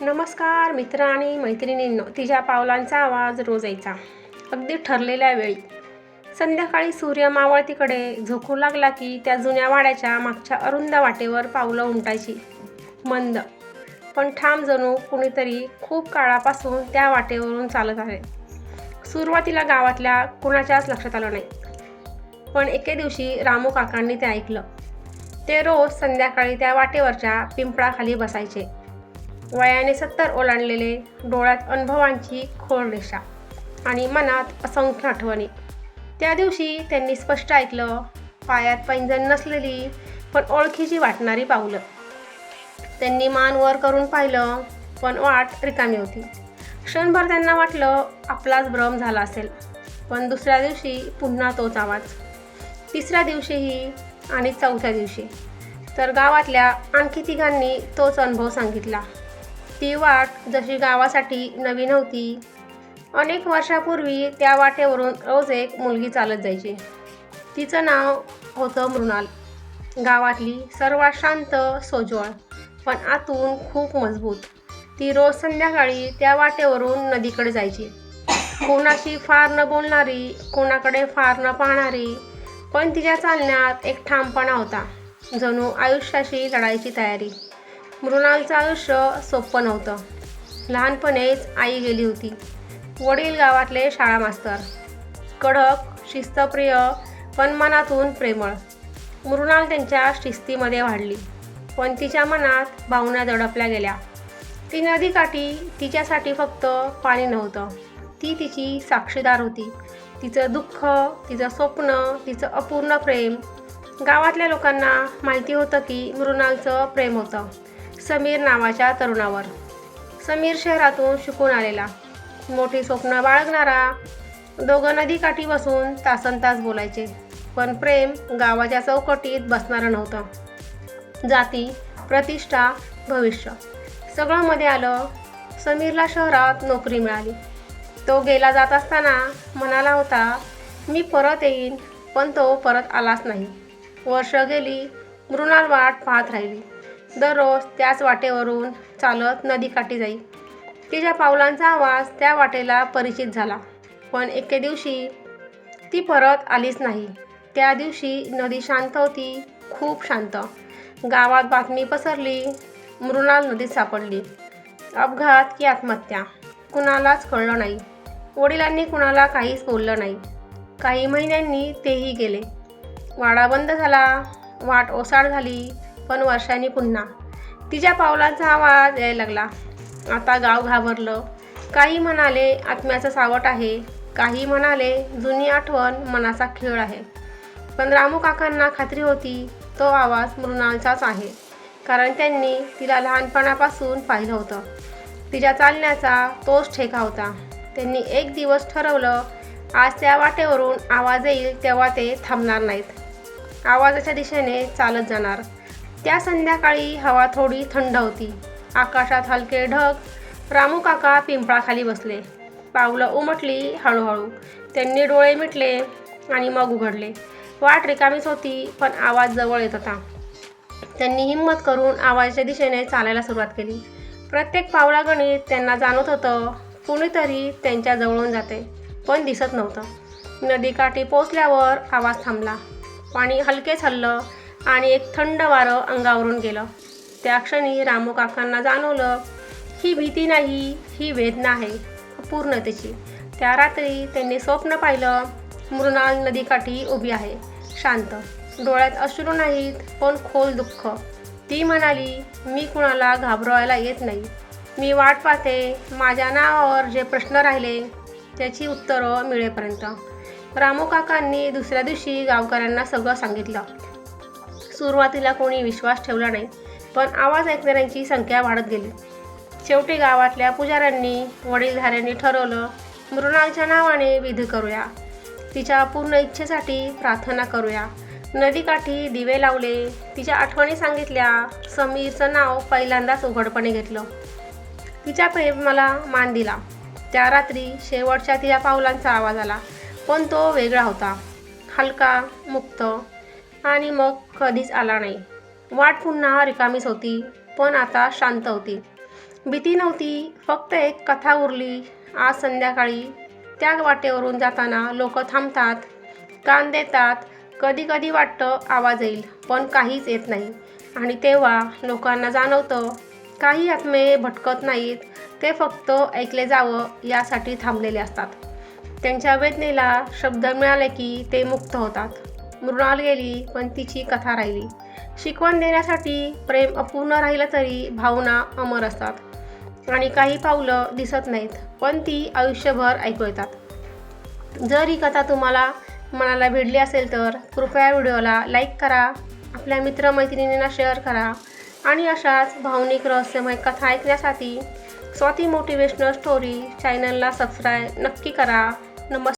नमस्कार मित्र आणि मैत्रिणींनो. तिच्या पावलांचा आवाज रोज यायचा. अगदी ठरलेल्या वेळी. संध्याकाळी सूर्य मावळतीकडे झोकू लागला की त्या जुन्या वाड्याच्या मागच्या अरुंद वाटेवर पावलं उमटायची मंद. पण ठाम जणू कुणीतरी खूप काळापासून त्या वाटेवरून चालत आहे. सुरुवातीला गावातल्या कुणाच्याच लक्षात आलं नाही. पण एके दिवशी रामू काकांनी ते ऐकलं. ते रोज संध्याकाळी त्या वाटेवरच्या पिंपळाखाली बसायचे. वयाने सत्तर ओलांडलेले डोळ्यात अनुभवांची खोल रेषा आणि मनात असंख्य आठवणी. त्या दिवशी त्यांनी स्पष्ट ऐकलं पायात पैंजण नसलेली पण ओळखीची वाटणारी पावलं त्यांनी मान वर करून पाहिलं पण वाट रिकामी होती. क्षणभर त्यांना वाटलं आपलाच भ्रम झाला असेल. पण दुसऱ्या दिवशी पुन्हा तोच आवाज. तिसऱ्या दिवशीही आणि चौथ्या दिवशी. तर गावातल्या आणखी तिघांनी तोच अनुभव सांगितला. ती वाट जशी गावासाठी नवी नव्हती अनेक वर्षापूर्वी त्या वाटेवरून रोज एक मुलगी चालत जायची. तिचं नाव होतं मृणाल. गावातली सर्वात शांत सोज्वळ पण आतून खूप मजबूत. ती रोज संध्याकाळी त्या वाटेवरून नदीकडे जायची. कोणाशी फार न बोलणारी कोणाकडे फार न पाहणारी पण तिच्या चालण्यात एक ठामपणा होता. जणू आयुष्याशी लढायची तयारी. मृणालचं आयुष्य सोपं नव्हतं. लहानपणीच आई गेली होती. वडील गावातले शाळा मास्तर. कडक शिस्तप्रिय पण मनातून प्रेमळ. मृणाल त्यांच्या शिस्तीमध्ये वाढली. पण तिच्या मनात भावना दडपल्या गेल्या. ती नदीकाठी तिच्यासाठी फक्त पाणी नव्हतं. ती तिची साक्षीदार होती. तिचं दुःख तिचं स्वप्न तिचं अपूर्ण प्रेम. गावातल्या लोकांना माहिती होतं की मृणालचं प्रेम होतं. समीर नावाच्या तरुणावर. समीर शहरातून शिकून आलेला. मोठी स्वप्न बाळगणारा. दोघं नदीकाठी बसून तासन तास बोलायचे. पण प्रेम गावाच्या चौकटीत बसणारं नव्हतं. जाती प्रतिष्ठा भविष्य सगळं मध्ये आलं. समीरला शहरात नोकरी मिळाली. तो गेला जात असताना म्हणाला होता मी परत येईन पण तो परत आलाच नाही. वर्ष गेली मृणाल वाट पाहत राहिली. दररोज त्याच वाटेवरून चालत नदीकाठी जाई. तिच्या पावलांचा आवाज त्या वाटेला परिचित झाला. पण एके दिवशी ती परत आलीच नाही. त्या दिवशी नदी शांत होती खूप शांत. गावात बातमी पसरली मृणाल नदीत सापडली. अपघात की आत्महत्या? कुणालाच कळलं नाही. वडिलांनी कुणाला काहीच बोललं नाही. काही महिन्यांनी तेही गेले. वाडा बंद झाला वाट ओसाड झाली पण वर्षांनी पुन्हा. तिच्या पावलांचा आवाज यायला लागला. आता गाव घाबरलं. काही म्हणाले आत्म्याचं सावट आहे. काही म्हणाले जुनी आठवण मनाचा खेळ आहे. पण रामू काकांना खात्री होती तो आवाज मृणालचाच आहे. कारण त्यांनी तिला लहानपणापासून पाहिलं होतं. तिच्या चालण्याचा तोच ठेका होता. त्यांनी एक दिवस ठरवलं आज त्या वाटेवरून आवाज येईल तेव्हा ते थांबणार नाहीत. आवाजाच्या दिशेने चालत जाणार. त्या संध्याकाळी हवा थोडी थंड होती. आकाशात हलके ढग. रामू काका पिंपळाखाली बसले. पावलं उमटली हळूहळू. त्यांनी डोळे मिटले आणि मग उघडले. वाट रिकामीच होती पण आवाज जवळ येत होता. त्यांनी हिंमत करून आवाजाच्या दिशेने चालायला सुरुवात केली. प्रत्येक पावलागणित त्यांना जाणवत होतं कुणीतरी त्यांच्या जवळून जाते पण दिसत नव्हतं. नदीकाठी पोचल्यावर आवाज थांबला. पाणी हलकेच हललं आणि एक थंड वारं अंगावरून गेलं. त्या क्षणी रामू काकांना जाणवलं ही भीती नाही ही वेदना आहे पूर्णतेची. त्या रात्री त्यांनी स्वप्न पाहिलं मृणाल नदीकाठी उभी आहे शांत. डोळ्यात अश्रू नाहीत पण खोल दुःख. ती म्हणाली मी कुणाला घाबरवायला येत नाही. मी वाट पाहते माझ्या नावावर जे प्रश्न राहिले त्याची उत्तरं मिळेपर्यंत. रामू काकांनी दुसऱ्या दिवशी गावकऱ्यांना सगळं सांगितलं. सुरुवातीला कोणी विश्वास ठेवला नाही पण आवाज ऐकणाऱ्यांची संख्या वाढत गेली. शेवटी गावातल्या पुजाऱ्यांनी वडीलधाऱ्यांनी ठरवलं मृणालच्या नावाने विधी करूया. तिच्या पूर्ण इच्छेसाठी प्रार्थना करूया. नदीकाठी दिवे लावले तिच्या आठवणी सांगितल्या समीरचं नाव पहिल्यांदाच उघडपणे घेतलं. तिच्या प्रेमाला मान दिला. त्या रात्री शेवटच्या तिच्या पावलांचा आवाज आला पण तो वेगळा होता. हलका मुक्त आणि मग कधीच आला नाही. वाट पुन्हा रिकामीच होती पण आता शांत होती. भीती नव्हती फक्त एक कथा उरली. आज संध्याकाळी त्या वाटेवरून जाताना लोक थांबतात कान देतात. कधी कधी वाटतं आवाज येईल पण काहीच येत नाही. आणि तेव्हा लोकांना जाणवतं काही आत्मे भटकत नाहीत. ते फक्त ऐकले जावं यासाठी थांबलेले असतात. त्यांच्या वेदनेला शब्द मिळाले की ते मुक्त होतात. मृणाल गेली पण तिची कथा राहिली. शिकवण देण्यासाठी प्रेम अपूर्ण राहिलं तरी भावना अमर असतात. आणि काही पावलं दिसत नाहीत पण ती आयुष्यभर ऐकू येतात. जर ही कथा तुम्हाला मनाला भिडली असेल तर कृपया व्हिडिओला लाईक करा आपल्या मित्रमैत्रिणींना शेअर करा आणि अशाच भावनिक रहस्यमय कथा ऐकण्यासाठी स्वाती मोटिवेशनल स्टोरी चॅनलला सबस्क्राईब नक्की करा. नमस्कार.